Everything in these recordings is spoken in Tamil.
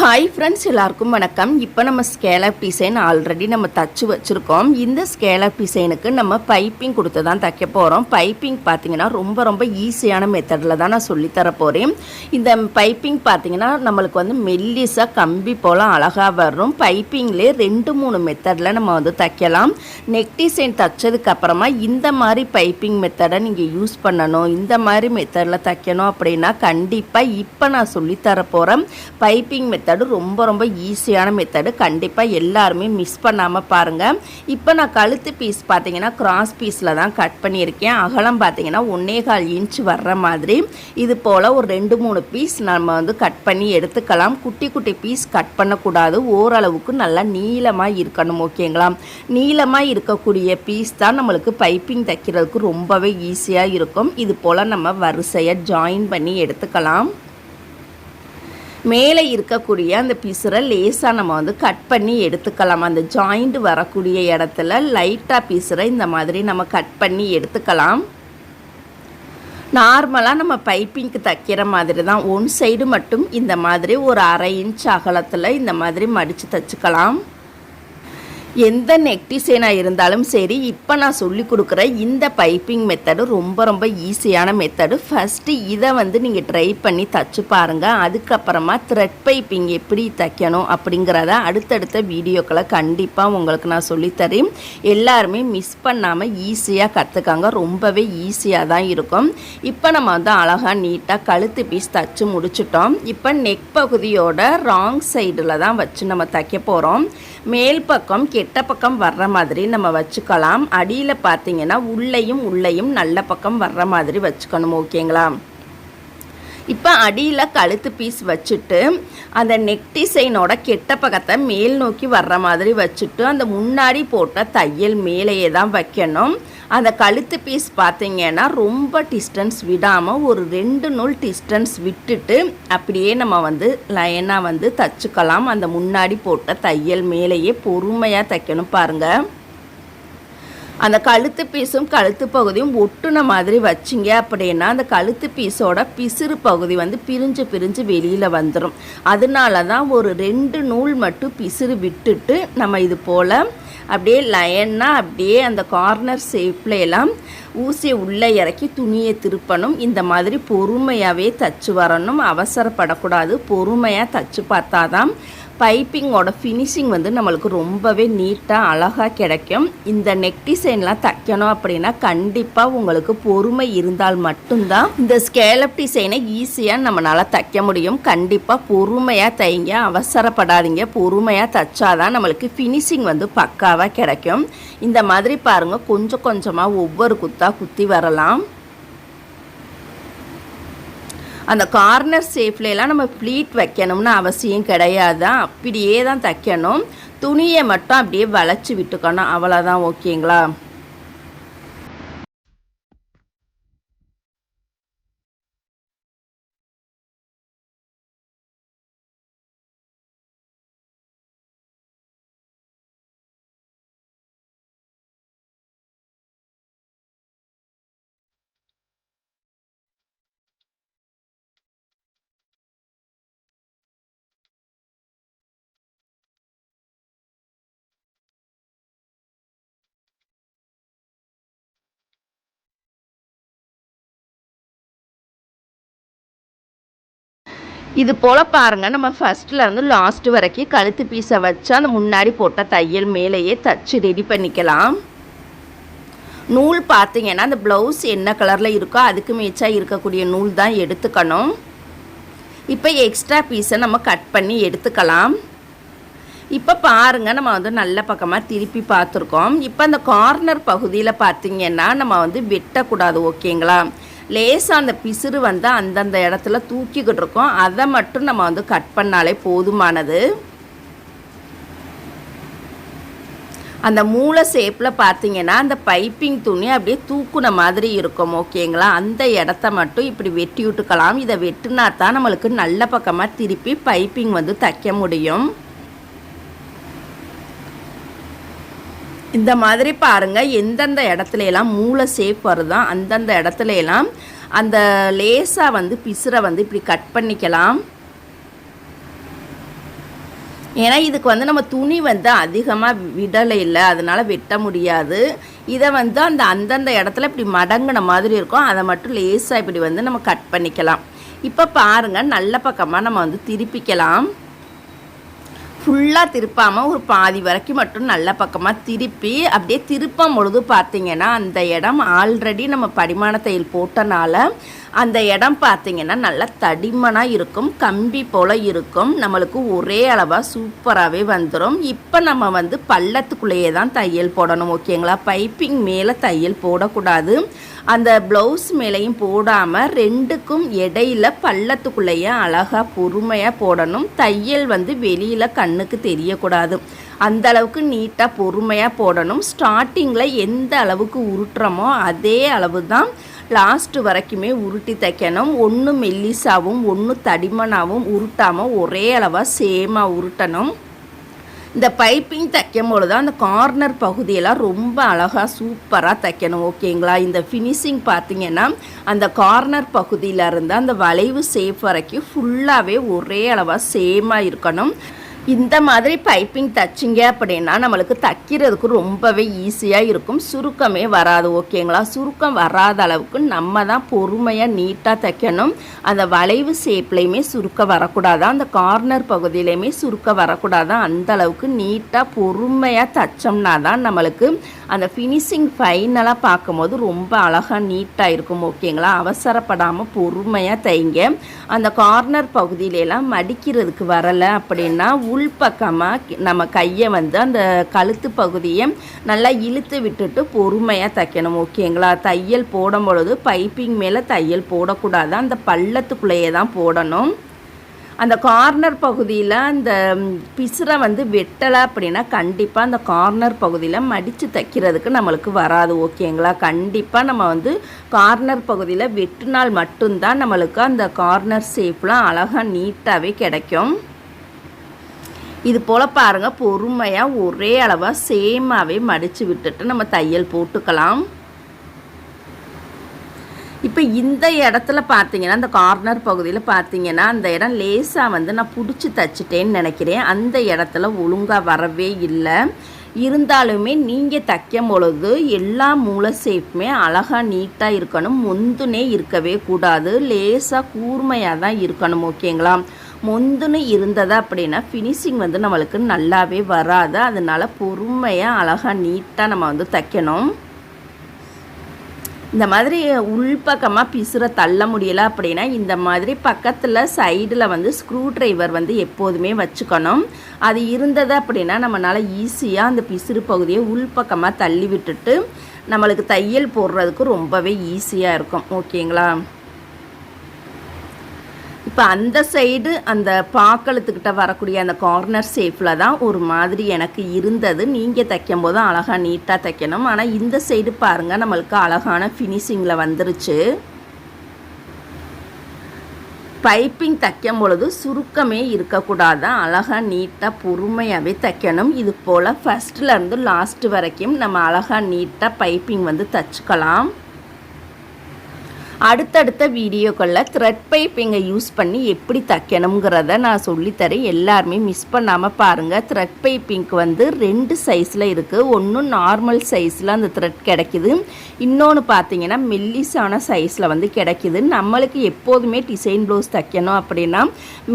ஹாய் ஃப்ரெண்ட்ஸ் எல்லாருக்கும் வணக்கம். இப்போ நம்ம ஸ்கேலப் டிசைன் ஆல்ரெடி நம்ம தச்சு வச்சுருக்கோம். இந்த ஸ்கேலப் டிசைனுக்கு நம்ம பைப்பிங் கொடுத்து தான் தைக்க போகிறோம் பைப்பிங் பார்த்தீங்கன்னா ரொம்ப ரொம்ப ஈஸியான மெத்தடில் தான் நான் சொல்லித்தர போகிறேன் இந்த பைப்பிங் பார்த்தீங்கன்னா நம்மளுக்கு வந்து மெல்லிஸாக கம்பி போல் அழகாக வரும். பைப்பிங்லேயே ரெண்டு மூணு மெத்தடில் நம்ம வந்து தைக்கலாம். நெக் டிசைன் தைச்சதுக்கப்புறமா இந்த மாதிரி பைப்பிங் மெத்தடை நீங்கள் யூஸ் பண்ணணும். இந்த மாதிரி மெத்தடில் தைக்கணும் அப்படின்னா கண்டிப்பாக இப்போ நான் சொல்லித்தர போகிறேன் பைப்பிங் மெத்தட் மெத்தடு ரொம்ப ரொம்ப ஈஸியான மெத்தடு கண்டிப்பாக எல்லாருமே மிஸ் பண்ணாமல் பாருங்கள் இப்போ நான் கழுத்து பீஸ் பார்த்தீங்கன்னா கிராஸ் பீஸில் தான் கட் பண்ணியிருக்கேன். அகலம் பார்த்தீங்கன்னா ஒன்னே கால் இன்ச் வர்ற மாதிரி. இது போல் ஒரு ரெண்டு மூணு பீஸ் நம்ம வந்து கட் பண்ணி எடுத்துக்கலாம். குட்டி குட்டி பீஸ் கட் பண்ணக்கூடாது. ஓரளவுக்கு நல்லா நீளமாக இருக்கணும் ஓகேங்களா நீளமாக இருக்கக்கூடிய பீஸ் தான் நம்மளுக்கு பைப்பிங் தைக்கிறதுக்கு ரொம்பவே ஈஸியாக இருக்கும். இது போல் நம்ம வரிசையை ஜாயின் பண்ணி எடுத்துக்கலாம். மேலே இருக்கக்கூடிய அந்த பிசுரை லேசாக நம்ம வந்து கட் பண்ணி எடுத்துக்கலாம். அந்த ஜாயிண்ட் வரக்கூடிய இடத்துல லைட்டாக பிசுரை இந்த மாதிரி நம்ம கட் பண்ணி எடுத்துக்கலாம். நார்மலாக நம்ம பைப்பிங்க்கு தைக்கிற மாதிரி தான். ஒன் சைடு மட்டும் இந்த மாதிரி ஒரு அரை இன்ச் அகலத்தில் இந்த மாதிரி மடித்து தைச்சிக்கலாம். எந்த நெக் டிசைனாக இருந்தாலும் சரி இப்போ நான் சொல்லி கொடுக்குற இந்த பைப்பிங் மெத்தடு ரொம்ப ரொம்ப ஈஸியான மெத்தடு ஃபஸ்ட்டு இதை வந்து நீங்கள் ட்ரை பண்ணி தச்சு பாருங்கள் அதுக்கப்புறமா த்ரெட் பைப்பிங் எப்படி தைக்கணும் அப்படிங்கிறத அடுத்தடுத்த வீடியோக்களை கண்டிப்பாக உங்களுக்கு நான் சொல்லித்தரேன். எல்லாருமே மிஸ் பண்ணாமல் ஈஸியாக கற்றுக்காங்க ரொம்பவே ஈஸியாக தான் இருக்கும். இப்போ நம்ம வந்து அழகாக நீட்டாக கழுத்து பீஸ் தச்சு முடிச்சிட்டோம். இப்போ நெக் பகுதியோட ராங் சைடில் தான் வச்சு நம்ம தைக்க போகிறோம் மேல் பக்கம் கெட்ட பக்கம் வர்ற மாதிரி நம்ம வச்சுக்கலாம். அடியில் பார்த்தீங்கன்னா உள்ளேயும் உள்ளேயும் நல்ல பக்கம் வர்ற மாதிரி வச்சுக்கணும் ஓகேங்களா? இப்போ அடியில் கழுத்து பீஸ் வச்சுட்டு அந்த நெக் டிசைனோட கெட்ட பக்கத்தை மேல் நோக்கி வர்ற மாதிரி வச்சுட்டு அந்த முன்னாடி போட்ட தையல் மேலேயே தான் வைக்கணும். அந்த கழுத்து பீஸ் பார்த்தீங்கன்னா ரொம்ப டிஸ்டன்ஸ் விடாமல் ஒரு ரெண்டு நூல் டிஸ்டன்ஸ் விட்டுட்டு அப்படியே நம்ம வந்து லைனாக வந்து தச்சுக்கலாம். அந்த முன்னாடி போட்ட தையல் மேலேயே பொறுமையாக தைக்கணும் பாருங்கள் அந்த கழுத்து பீஸும் கழுத்து பகுதியும் ஒட்டுன மாதிரி வச்சிங்க அப்படின்னா அந்த கழுத்து பீஸோட பிசிறு பகுதி வந்து பிரிஞ்சு பிரிஞ்சு வெளியில் வந்துடும் அதனால தான் ஒரு ரெண்டு நூல் மட்டும் பிசிறு விட்டுட்டு நம்ம இது போல் அப்படியே லைனாக அப்படியே அந்த கார்னர் ஷேப்பில் எல்லாம் ஊசியை உள்ளே இறக்கி துணியை திருப்பணும். இந்த மாதிரி பொறுமையாகவே தச்சு வரணும். அவசரப்படக்கூடாது. பொறுமையாக தச்சு பார்த்தா தான் பைப்பிங்கோட ஃபினிஷிங் வந்து நம்மளுக்கு ரொம்பவே நீட்டாக அழகாக கிடைக்கும். இந்த நெக் டிசைன்லாம் தைக்கணும் அப்படின்னா கண்டிப்பாக உங்களுக்கு பொறுமை இருந்தால் மட்டும்தான் இந்த ஸ்கேலப் டிசைனை ஈஸியாக நம்மளால் தைக்க முடியும். கண்டிப்பாக பொறுமையாக தைங்க அவசரப்படாதீங்க. பொறுமையாக தைச்சாதான் நம்மளுக்கு ஃபினிஷிங் வந்து பக்காவாக கிடைக்கும். இந்த மாதிரி பாருங்கள் கொஞ்சம் கொஞ்சமாக ஒவ்வொரு குத்தாக குத்தி வரலாம். அந்த கார்னர் ஷேப்லலாம் நம்ம ப்ளீட் வைக்கணும்னு அவசியம் கிடையாது? அப்படியே தான் தைக்கணும். துணியை மட்டும் அப்படியே வளைச்சி விட்டுக்கணும். அவ்வளோதான் ஓகேங்களா இது போல் பாருங்கள் நம்ம ஃபஸ்ட்டில் இருந்து லாஸ்ட் வரைக்கும் கழுத்து பீஸை வச்சு அந்த முன்னாடி போட்ட தையல் மேலேயே தச்சு ரெடி பண்ணிக்கலாம். நூல் பார்த்தீங்கன்னா அந்த ப்ளவுஸ் என்ன கலரில் இருக்கோ அதுக்கு மேய்ச்சாக இருக்கக்கூடிய நூல் தான் எடுத்துக்கணும். இப்போ எக்ஸ்ட்ரா பீஸை நம்ம கட் பண்ணி எடுத்துக்கலாம். இப்போ பாருங்கள் நம்ம வந்து நல்ல பக்கமாக திருப்பி பார்த்துருக்கோம். இப்போ அந்த கார்னர் பகுதியில் பார்த்திங்கன்னா நம்ம வந்து வெட்டக்கூடாது ஓகேங்களா லேசாக அந்த பிசுறு வந்து அந்தந்த இடத்துல தூக்கிக்கிட்டு இருக்கோம் அதை மட்டும் நம்ம வந்து கட் பண்ணாலே போதுமானது. அந்த மூளை ஷேப்பில் பார்த்தீங்கன்னா அந்த பைப்பிங் துணி அப்படியே தூக்குன மாதிரி இருக்கும் ஓகேங்களா? அந்த இடத்த மட்டும் இப்படி வெட்டி விட்டுக்கலாம். இதை வெட்டினா தான் நம்மளுக்கு நல்ல பக்கமாக திருப்பி பைப்பிங் வந்து தைக்க முடியும். இந்த மாதிரி பாருங்கள் எந்தெந்த இடத்துல எல்லாம் மூளை சேஃப் வருதோ அந்தந்த இடத்துல எல்லாம் அந்த லேசாக வந்து பிசுரை வந்து இப்படி கட் பண்ணிக்கலாம். ஏன்னா இதுக்கு வந்து நம்ம துணி வந்து அதிகமாக விடலை இல்லை அதனால் வெட்ட முடியாது. இதை வந்து அந்த அந்தந்த இடத்துல இப்படி மடங்கின மாதிரி இருக்கும் அதை மட்டும் லேசாக இப்படி வந்து நம்ம கட் பண்ணிக்கலாம். இப்போ பாருங்கள் நல்ல பக்கமாக நம்ம வந்து திருப்பிக்கலாம். ஃபுல்லாக திருப்பாமல் ஒரு பாதி வரைக்கும் மட்டும் நல்ல பக்கமாக திருப்பி அப்படியே திருப்பும் பொழுது பார்த்தீங்கன்னா அந்த இடம் ஆல்ரெடி நம்ம படிமான தையல் போட்டனால அந்த இடம் பார்த்தீங்கன்னா நல்லா தடிமனாக இருக்கும் கம்பி போல் இருக்கும். நம்மளுக்கு ஒரே அளவாக சூப்பராகவே வந்துடும் இப்போ நம்ம வந்து பள்ளத்துக்குள்ளேயே தான் தையல் போடணும் ஓகேங்களா? பைப்பிங் மேலே தையல் போடக்கூடாது. அந்த ப்ளவுஸ் மேலேயும் போடாமல் ரெண்டுக்கும் இடையில பள்ளத்துக்குள்ளேயே அழகாக பொறுமையாக போடணும். தையல் வந்து வெளியில் கண்ணுக்கு தெரியக்கூடாது. அந்த அளவுக்கு நீட்டாக பொறுமையாக போடணும். ஸ்டார்டிங்கில் எந்த அளவுக்கு உருட்டுறோமோ அதே அளவு தான் லாஸ்ட்டு வரைக்குமே உருட்டி தைக்கணும். ஒன்று மெல்லிசாவும் ஒன்று தடிமனாகவும் உருட்டாமல் ஒரே அளவாக சேமாக உருட்டணும். இந்த பைப்பிங் தைக்கும் பொழுது அந்த கார்னர் பகுதியெல்லாம் ரொம்ப அழகாக சூப்பராக தைக்கணும் ஓகேங்களா? இந்த ஃபினிஷிங் பார்த்தீங்கன்னா அந்த கார்னர் பகுதியிலருந்து அந்த வளைவு சேஃப் வரைக்கும் ஃபுல்லாகவே ஒரே அளவாக சேமாக இருக்கணும். இந்த மாதிரி பைப்பிங் தைச்சிங்க அப்படின்னா நம்மளுக்கு தைக்கிறதுக்கு ரொம்பவே ஈஸியாக இருக்கும். சுருக்கமே வராது ஓகேங்களா சுருக்கம் வராத அளவுக்கு நம்ம தான் பொறுமையாக நீட்டாக தைக்கணும். அந்த வளைவு ஷேப்லேயுமே சுருக்க வரக்கூடாது. அந்த கார்னர் பகுதியிலையுமே சுருக்க வரக்கூடாது. அந்த அளவுக்கு நீட்டாக பொறுமையாக தைச்சோம்னா தான் நம்மளுக்கு அந்த ஃபினிஷிங் ஃபைனலாக பார்க்கும்போது ரொம்ப அழகாக நீட்டாக இருக்கும் ஓகேங்களா அவசரப்படாமல் பொறுமையாக தைங்க. அந்த கார்னர் பகுதியிலலாம் மடிக்கிறதுக்கு வரலை அப்படின்னா உள்பக்கமாக நம்ம கையை வந்து அந்த கழுத்து பகுதியை நல்லா இழுத்து விட்டுட்டு பொறுமையாக தைக்கணும் ஓகேங்களா? தையல் போடும் பொழுது பைப்பிங் மேலே தையல் போடக்கூடாது. அந்த பள்ளத்துக்குள்ளேயே தான் போடணும். அந்த கார்னர் பகுதியில் அந்த பிசுரை வந்து வெட்டலை அப்படின்னா கண்டிப்பாக அந்த கார்னர் பகுதியில் மடித்து தைக்கிறதுக்கு நம்மளுக்கு வராது ஓகேங்களா? கண்டிப்பாக நம்ம வந்து கார்னர் பகுதியில் வெட்டினால் மட்டும்தான் நம்மளுக்கு அந்த கார்னர் ஷேப்லாம் அழகாக நீட்டாகவே கிடைக்கும். இது போல் பாருங்கள் பொறுமையாக ஒரே அளவாக சேமாகவே மடித்து விட்டுட்டு நம்ம தையல் போட்டுக்கலாம். இப்போ இந்த இடத்துல பார்த்தீங்கன்னா அந்த கார்னர் பகுதியில் பார்த்தீங்கன்னா அந்த இடம் லேசாக வந்து நான் பிடிச்சி தச்சிட்டேன்னு நினைக்கிறேன். அந்த இடத்துல ஒழுங்காக வரவே இல்லை. இருந்தாலுமே நீங்கள் தைக்கும் பொழுது எல்லா மூளை சேஃப்மே அழகாக நீட்டாக இருக்கணும். முந்துனே இருக்கவே கூடாது. லேசாக கூர்மையாக தான் இருக்கணும் ஓகேங்களா மொந்துன்னு இருந்தது அப்படின்னா ஃபினிஷிங் வந்து நம்மளுக்கு நல்லாவே வராது. அதனால் பொறுமையாக அழகாக நீட்டாக நம்ம வந்து தைக்கணும். இந்த மாதிரி உள்பக்கமாக பிசுற தள்ள முடியலை அப்படின்னா இந்த மாதிரி பக்கத்தில் சைடில் வந்து ஸ்க்ரூ ட்ரைவர் வந்து எப்போதுமே வச்சுக்கணும். அது இருந்தது அப்படின்னா நம்மளால் ஈஸியாக அந்த பிசுறு பகுதியை உள்பக்கமாக தள்ளி விட்டுட்டு நம்மளுக்கு தையல் போடுறதுக்கு ரொம்பவே ஈஸியாக இருக்கும். ஓகேங்களா இப்போ அந்த சைடு அந்த பாக்களத்துக்கிட்ட வரக்கூடிய அந்த கார்னர் ஷேப்பில் தான் ஒரு மாதிரி எனக்கு இருந்தது. நீங்கள் தைக்கும் போது அழகாக நீட்டாக தைக்கணும். ஆனால் இந்த சைடு பாருங்கள் நம்மளுக்கு அழகான ஃபினிஷிங்கில் வந்துருச்சு. பைப்பிங் தைக்கும் பொழுது சுருக்கமே இருக்கக்கூடாது. அழகாக நீட்டாக பொறுமையாகவே தைக்கணும். இது போல் ஃபஸ்ட்லேருந்து லாஸ்ட்டு வரைக்கும் நம்ம அழகாக நீட்டாக பைப்பிங் வந்து தைச்சிக்கலாம். அடுத்தடுத்த வீடியோக்களில் த்ரெட் பைப்பிங்கை யூஸ் பண்ணி எப்படி தைக்கணுங்கிறத நான் சொல்லித்தரேன். எல்லாருமே மிஸ் பண்ணாமல் பாருங்கள் த்ரெட் பைப்பிங்க்கு வந்து ரெண்டு சைஸில் இருக்குது ஒன்று நார்மல் சைஸில் அந்த த்ரெட் கிடைக்கிது. இன்னொன்று பார்த்தீங்கன்னா மெல்லிஸான சைஸில் வந்து கிடைக்கிது. நம்மளுக்கு எப்போதுமே டிசைன் ப்ளவுஸ் தைக்கணும் அப்படின்னா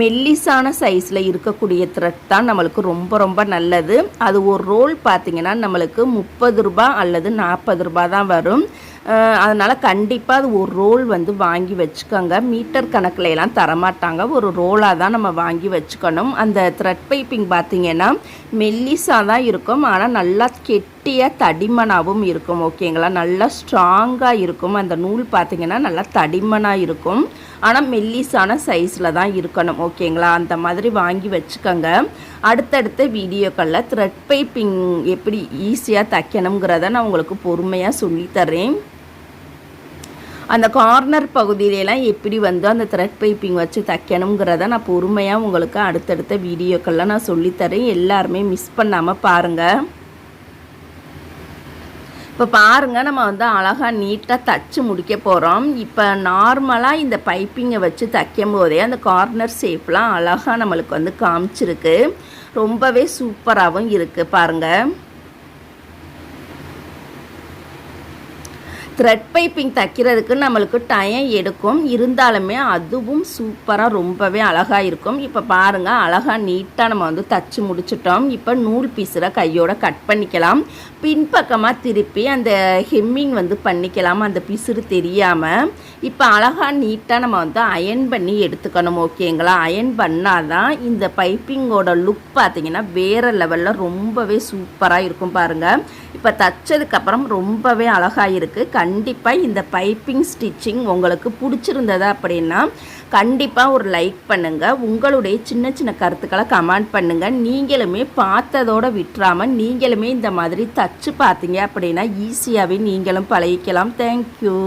மெல்லிஸான சைஸில் இருக்கக்கூடிய த்ரெட் தான் நம்மளுக்கு ரொம்ப ரொம்ப நல்லது. அது ஒரு ரோல் பார்த்திங்கன்னா நம்மளுக்கு முப்பது ரூபா அல்லது நாற்பது ரூபா தான் வரும். அதனால் கண்டிப்பாக அது ஒரு ரோல் வந்து வாங்கி வச்சுக்கோங்க. மீட்டர் கணக்கில் எல்லாம் தரமாட்டாங்க. ஒரு ரோலாக தான் நம்ம வாங்கி வச்சுக்கணும். அந்த த்ரெட் பைப்பிங் பார்த்திங்கன்னா மெல்லிஸாக தான் இருக்கும். ஆனால் நல்லா கெட்டியாக தடிமனாகவும் இருக்கும். ஓகேங்களா நல்லா ஸ்ட்ராங்காக இருக்கும். அந்த நூல் பார்த்திங்கன்னா நல்லா தடிமனாக இருக்கும். ஆனால் மெல்லிஸான சைஸில் தான் இருக்கணும். ஓகேங்களா அந்த மாதிரி வாங்கி வச்சுக்கோங்க. அடுத்தடுத்த வீடியோக்களில் த்ரெட் பைப்பிங் எப்படி ஈஸியாக தைக்கணுங்கிறத நான் உங்களுக்கு பொறுமையாக சொல்லித்தரேன் அந்த கார்னர் பகுதியிலலாம் எப்படி வந்து அந்த த்ரெட் பைப்பிங் வச்சு தைக்கணுங்கிறத நான் பொறுமையாக உங்களுக்கு அடுத்தடுத்த வீடியோக்கள்லாம் நான் சொல்லித்தரேன். எல்லாருமே மிஸ் பண்ணாமல் பாருங்கள் இப்போ பாருங்கள் நம்ம வந்து அழகாக நீட்டாக தச்சு முடிக்க போகிறோம் இப்போ நார்மலாக இந்த பைப்பிங்கை வச்சு தைக்கும் போதே அந்த கார்னர் ஷேப்லாம் அழகாக நம்மளுக்கு வந்து காமிச்சிருக்கு. ரொம்பவே சூப்பராகவும் இருக்குது பாருங்கள் த்ரெட் பைப்பிங் தைக்கிறதுக்கு நம்மளுக்கு டைம் எடுக்கும். இருந்தாலுமே அதுவும் சூப்பராக ரொம்பவே அழகாக இருக்கும். இப்போ பாருங்கள் அழகாக நீட்டாக நம்ம வந்து தச்சு முடிச்சிட்டோம். இப்போ நூல் பீஸில் கையோட கட் பண்ணிக்கலாம். பின்பக்கமாக திருப்பி அந்த ஹெம்மிங் வந்து பண்ணிக்கலாம். அந்த பிசுறு தெரியாமல் இப்போ அழகாக நீட்டாக நம்ம வந்து அயன் பண்ணி எடுத்துக்கணும் ஓகேங்களா அயன் பண்ணால் தான் இந்த பைப்பிங்கோட லுக் பார்த்திங்கன்னா வேறு லெவலில் ரொம்பவே சூப்பராக இருக்கும் பாருங்கள் இப்போ தைச்சதுக்கப்புறம் ரொம்பவே அழகாக இருக்குது கண்டிப்பாக இந்த பைப்பிங் ஸ்டிச்சிங் உங்களுக்கு பிடிச்சிருந்ததா அப்படின்னா கண்டிப்பாக ஒரு லைக் பண்ணுங்கள் உங்களுடைய சின்ன சின்ன கருத்துக்களை கமெண்ட் பண்ணுங்கள் நீங்களுமே பார்த்ததோடு விட்டுறாமல் நீங்களுமே இந்த மாதிரி தச்சு பார்த்தீங்க அப்படின்னா ஈஸியாகவே நீங்களும் பழகிக்கலாம். தேங்க்யூ